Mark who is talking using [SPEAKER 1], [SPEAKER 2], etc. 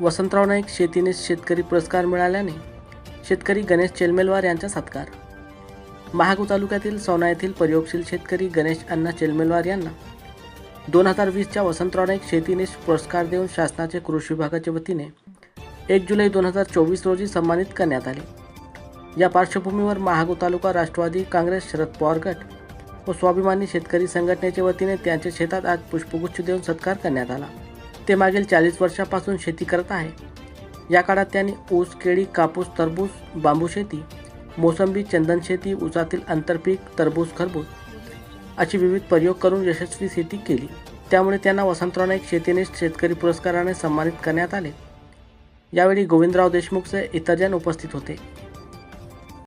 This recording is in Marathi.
[SPEAKER 1] वसंतराव नाईक शेतीने शेतकरी पुरस्कार मिळाल्याने शेतकरी गणेश चेलमेलवार यांचा सत्कार. महागू तालुक्यातील सौना येथील प्रयोगशील शेतकरी गणेश अण्णा चेलमेलवार यांना दोन हजार वीसच्या वसंतराव नाईक शेतीने पुरस्कार देऊन शासनाचे कृषी विभागाच्या वतीने एक जुलै दोन हजार चोवीस रोजी सन्मानित करण्यात आले. या पार्श्वभूमीवर महागू तालुका राष्ट्रवादी काँग्रेस शरद पवार गट व स्वाभिमानी शेतकरी संघटनेच्या वतीने त्यांच्या शेतात आज पुष्पगुच्छ देऊन सत्कार करण्यात आला. ते मागील चाळीस वर्षापासून शेती करत आहे. या काळात त्यांनी ऊस केळी कापूस टरबूज बांबू शेती मोसंबी चंदन शेती ऊसातील आंतरपीक टरबूज खरबूज अशी विविध प्रयोग करून यशस्वी शेती केली. त्यामुळे त्यांना वसंतराव नाईक शेतीनिष्ठ शेतकरी पुरस्काराने सन्मानित करण्यात आले. यावेळी गोविंदराव देशमुखचे इतरजण उपस्थित होते.